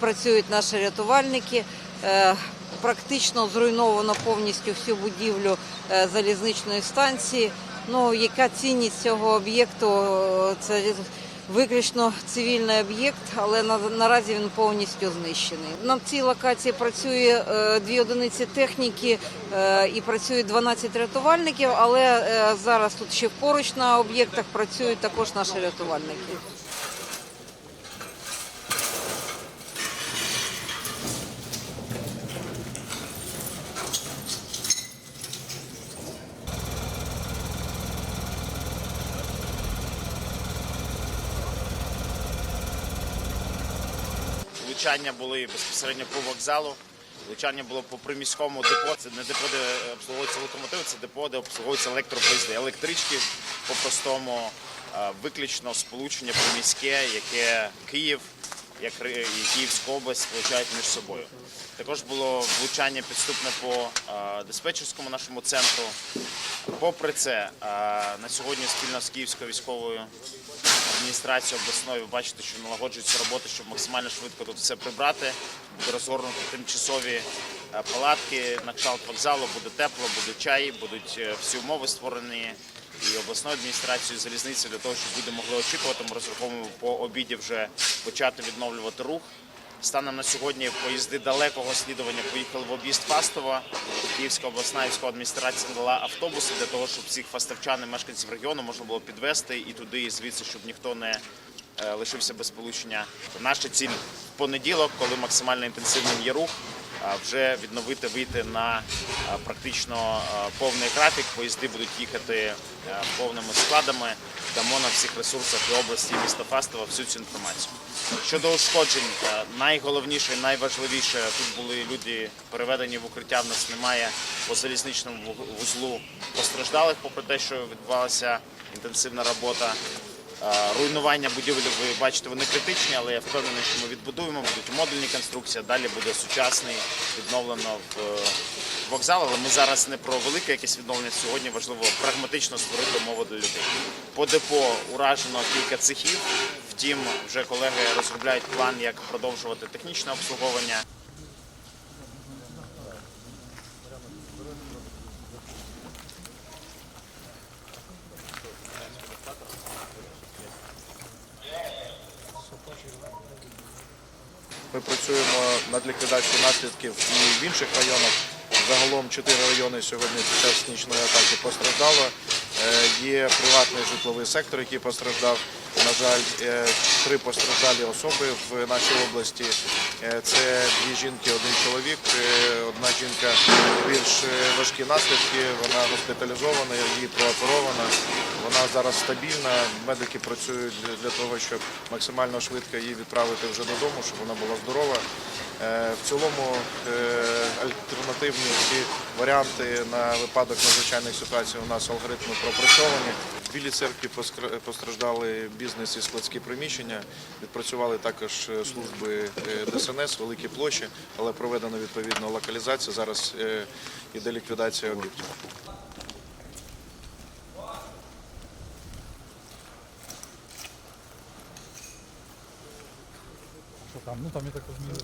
працюють наші рятувальники. Е, Практично зруйновано повністю всю будівлю е, залізничної станції. Ну, яка цінність цього об'єкту? Е, Це виключно цивільний об'єкт, але на, наразі він повністю знищений. На цій локації працює дві одиниці техніки і працює 12 рятувальників, але зараз тут ще поруч на об'єктах працюють також наші рятувальники. Влучання були безпосередньо по вокзалу. Влучання було по приміському депо. Це не депо, де обслуговуються локомотиви, це депо, де обслуговуються електропоїзди. Електрички по-простому е, виключно сполучення приміське, яке Київ як і Київська область сполучають між собою. Також було влучання підступне по е, диспетчерському нашому центру. Попри це, е, на сьогодні спільно з Київською військовою адміністрацію обласної, ви бачите, що налагоджуються роботи, щоб максимально швидко тут все прибрати. Буде розгорнуто тимчасові е, палатки на кшталт вокзалу, буде тепло, буде чай, будуть е, всі умови створені і обласною адміністрацією, залізниці для того, щоб люди могли очікувати. Ми розраховуємо по обіді вже почати відновлювати рух. Станом на сьогодні поїзди далекого слідування поїхали в об'їзд Фастова. Київська обласна військова адміністрація надала автобуси для того, щоб всіх фастовчан і мешканців регіону можна було підвести і туди, і звідси, щоб ніхто не е, лишився без сполучення. Наша ціль в понеділок, коли максимально інтенсивним є рух, вже відновити, вийти на практично повний графік. Поїзди будуть їхати повними складами. Дамо на всіх ресурсах і області і міста Фастова всю цю інформацію. Щодо ушкоджень, а, найголовніше, найважливіше тут були люди переведені в укриття. В нас немає по залізничному вузлу постраждалих, попри те, що відбувалася інтенсивна робота. Е, Руйнування будівель, ви бачите, вони критичні, але я впевнений, що ми відбудуємо, будуть модульні конструкції, далі буде сучасний, відновлено в е, вокзал, але ми зараз не про велике якесь відновлення. Сьогодні важливо прагматично створити умови для людей. По депо уражено кілька цехів. Втім, вже колеги розробляють план, як продовжувати технічне обслуговування. Ми працюємо над ліквідацією наслідків і в інших районах. Загалом чотири райони сьогодні під час нічної атаки постраждало. Е, Є приватний житловий сектор, який постраждав. На жаль, е, три постраждалі особи в нашій області. Е, Це дві жінки, один чоловік. Одна жінка більш важкі наслідки. Вона госпіталізована, її прооперована. Вона зараз стабільна. Медики працюють для того, щоб максимально швидко її відправити вже додому, щоб вона була здорова. Е, В цілому е, альтернативні всі варіанти на випадок надзвичайних ситуацій у нас алгоритми пропрацьовані. В Білій церкві постраждали бізнес і складські приміщення. Відпрацювали також е, служби ДСНС, великі площі, але проведено відповідно локалізація. Зараз іде ліквідація об'єктів. Там? Ну там я так розумію.